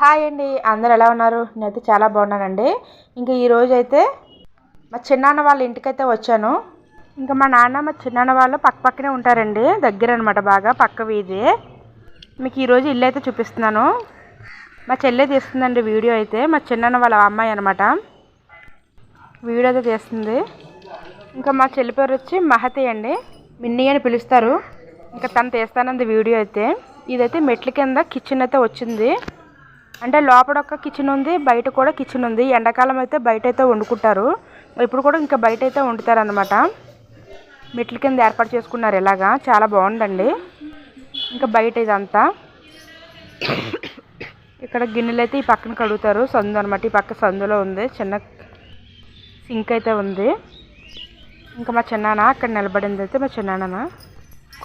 Hi అండి అందరు ఎలా ఉన్నారు? నేనైతే చాలా బాగున్నానండి. ఇంకా ఈరోజు అయితే మా చిన్నాన్న వాళ్ళ ఇంటికైతే వచ్చాను. ఇంకా మా నాన్న మా చిన్నాన్న వాళ్ళు పక్క పక్కనే ఉంటారండి దగ్గర అనమాట బాగా పక్క వీధి. మీకు ఈరోజు ఇల్లు అయితే చూపిస్తున్నాను. మా చెల్లె తీస్తుందండి వీడియో అయితే మా చిన్నాన్న వాళ్ళ అమ్మాయి అనమాట. వీడియో అయితే తీస్తుంది. ఇంకా మా చెల్లి పేరు వచ్చి మహతి అండి. మిన్ని అని పిలుస్తారు. ఇంకా తను తీస్తానంది వీడియో అయితే. ఇదైతే మెట్ల కింద కిచెన్ అయితే వచ్చింది. అంటే లోపల ఒక కిచెన్ ఉంది బయట కూడా కిచెన్ ఉంది. ఎండాకాలం అయితే బయట అయితే వండుకుంటారు. ఇప్పుడు కూడా ఇంకా బయట అయితే వండుతారు అనమాట మెట్ల కింద ఏర్పాటు చేసుకున్నారు ఇలాగా. చాలా బాగుందండి. ఇంకా బయట ఇదంతా. ఇక్కడ గిన్నెలు అయితే ఈ పక్కన కడుగుతారు. సందు అనమాట ఈ పక్క సందులో ఉంది. చిన్న సింక్ అయితే ఉంది. ఇంకా మా చిన్నాన్న అక్కడ నిలబడింది అయితే మా చిన్నాన్న.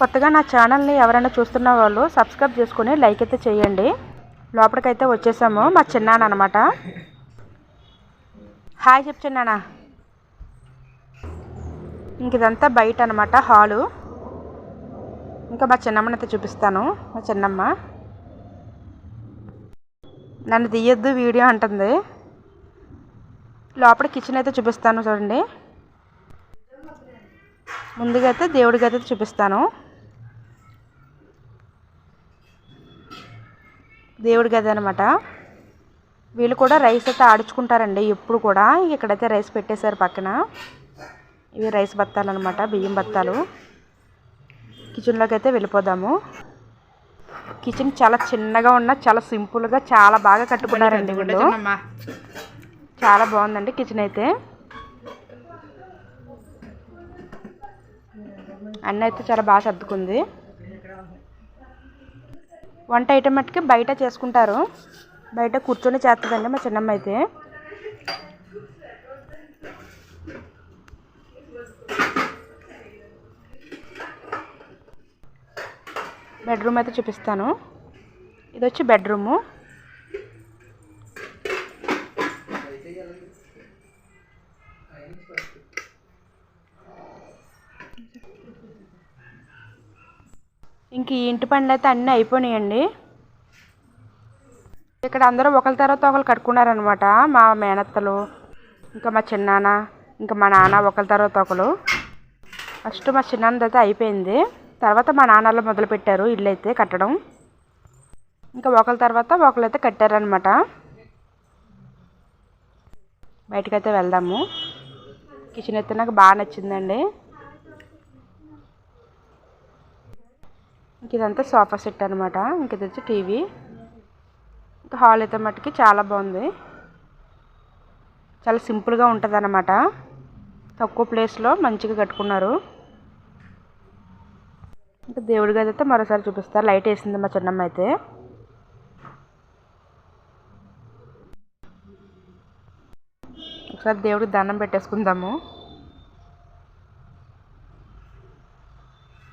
కొత్తగా నా ఛానల్ని ఎవరైనా చూస్తున్న వాళ్ళు సబ్స్క్రైబ్ చేసుకొని లైక్ అయితే చేయండి. లోపలికైతే వచ్చేసాము. మా చిన్నాన్న అనమాట హాయ్ చెప్పు చిన్నానా ఇంక ఇదంతా బయట అనమాట హాలు. ఇంకా మా చిన్నమ్మని అయితే చూపిస్తాను. మా చిన్నమ్మ. నన్ను తీయొద్దు వీడియో అంటుంది. లోపల కిచెన్ అయితే చూపిస్తాను చూడండి. ముందుగా అయితే దేవుడికి అయితే చూపిస్తాను. దేవుడి గది అనమాట వీళ్ళు కూడా రైస్ అయితే ఆడుచుకుంటారండి. ఎప్పుడు కూడా ఇక్కడైతే రైస్ పెట్టేశారు పక్కన. ఇవి రైస్ బత్తాలు అనమాట బియ్యం బత్తాలు. కిచెన్లోకి అయితే వెళ్ళిపోదాము. కిచెన్ చాలా చిన్నగా ఉన్న చాలా సింపుల్గా చాలా బాగా కట్టుకున్నారండి వీళ్ళు. చాలా బాగుందండి కిచెన్ అయితే. అన్న అయితే చాలా బాగా సర్దుకుంది. వంట ఐటమ్ మట్టుకి బయట చేసుకుంటారు. బయట కూర్చొని చేస్తుందండి మా చిన్నమ్మ అయితే. బెడ్రూమ్ అయితే చూపిస్తాను. ఇది వచ్చి బెడ్రూము. ఇంక ఈ ఇంటి పనులు అయితే అన్నీ అయిపోయినాయండి. ఇక్కడ అందరూ ఒకరి తర్వాత ఒకరు కట్టుకున్నారనమాట మా మేనత్తలు ఇంకా మా చిన్నాన్న ఇంకా మా నాన్న ఒకరి తర్వాత ఒకరు ఫస్ట్ మా చిన్నాన్నది అయితే అయిపోయింది. తర్వాత మా నాన్నలో మొదలుపెట్టారు ఇల్లు అయితే కట్టడం. ఇంకా ఒకరి తర్వాత ఒకరు అయితే కట్టారనమాట బయటకైతే వెళ్దాము. కిచెన్ అయితే నాకు బాగా నచ్చిందండి. ఇంక ఇదంతా సోఫా సెట్ అనమాట ఇంక ఇది వచ్చి టీవీ. ఇంకా హాల్ అయితే మట్టుకి చాలా బాగుంది. చాలా సింపుల్గా ఉంటుంది అనమాట తక్కువ ప్లేస్లో మంచిగా కట్టుకున్నారు. ఇంకా దేవుడి గది అయితే మరోసారి చూపిస్తారు లైట్ వేసింది మా చిన్నమ్మ అయితే. ఒకసారి దేవుడికి దండం పెట్టేసుకుందాము.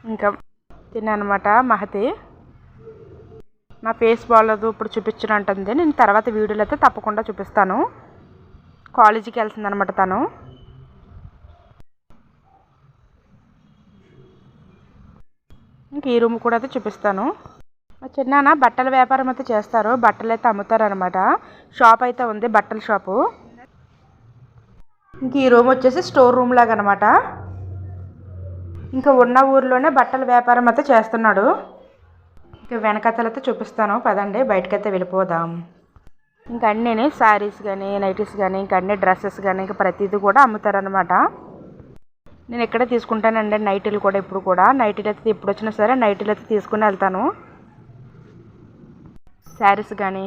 ఇంకా తిన్నానమాట మహతి. నా ఫేస్ బాగాలేదు ఇప్పుడు చూపించను అంటుంది. నేను తర్వాత వీడియోలో అయితే తప్పకుండా చూపిస్తాను. కాలేజీకి వెళ్తుందనమాట తను. ఇంక ఈ రూమ్ కూడా అయితే చూపిస్తాను. మా చిన్నాన్న బట్టల వ్యాపారం అయితే చేస్తారు. బట్టలు అయితే అమ్ముతారు అనమాట షాప్ అయితే ఉంది బట్టల షాపు. ఇంక ఈ రూమ్ వచ్చేసి స్టోర్ రూమ్ లాగా అనమాట ఇంకా ఉన్న ఊర్లోనే బట్టల వ్యాపారం అయితే చేస్తున్నాడు. ఇంకా వెనకతలైతే చూపిస్తాను. పదండి బయటకైతే వెళ్ళిపోదాం. ఇంకా అన్నీ శారీస్ కానీ నైటీస్ కానీ ఇంకా అన్ని డ్రెస్సెస్ కానీ ఇంకా ప్రతిదీ కూడా అమ్ముతారనమాట నేను ఇక్కడే తీసుకుంటానండి నైటీలు కూడా ఇప్పుడు కూడా. నైటీలు అయితే ఎప్పుడు వచ్చినా సరే నైటీలు అయితే తీసుకుని వెళ్తాను. శారీస్ కానీ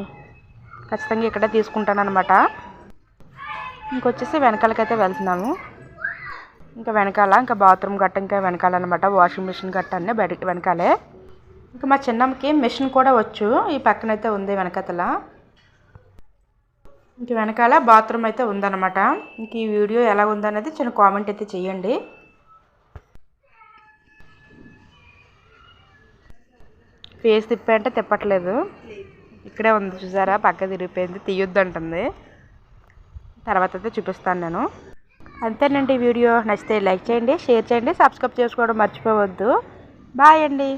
ఖచ్చితంగా ఇక్కడే తీసుకుంటాను అనమాట ఇంకొచ్చేసి వెనకాలకైతే వెళ్తున్నాము. ఇంకా వెనకాల ఇంకా బాత్రూమ్ గట్ట ఇంకా వెనకాల అనమాట వాషింగ్ మిషన్ గట్ట అన్నీ బయట వెనకాలే. ఇంకా మా చిన్నమ్మకి మిషన్ కూడా వచ్చు. ఈ పక్కనైతే ఉంది వెనకతల. ఇంక వెనకాల బాత్రూమ్ అయితే ఉందన్నమాట. ఇంక ఈ వీడియో ఎలా ఉందనేది చిన్న కామెంట్ అయితే చేయండి ఫేస్ తిప్పే అంటే తిప్పట్లేదు. ఇక్కడే ఉంది చూసారా? పక్క తిరిగిపోయింది. తీయొద్దు అంటుంది తర్వాత అయితే చూపిస్తాను నేను. అంతేనండి వీడియో. నచ్చితే లైక్ చేయండి షేర్ చేయండి సబ్స్క్రైబ్ చేసుకోవడం మర్చిపోవద్దు. బాయ్ అండి.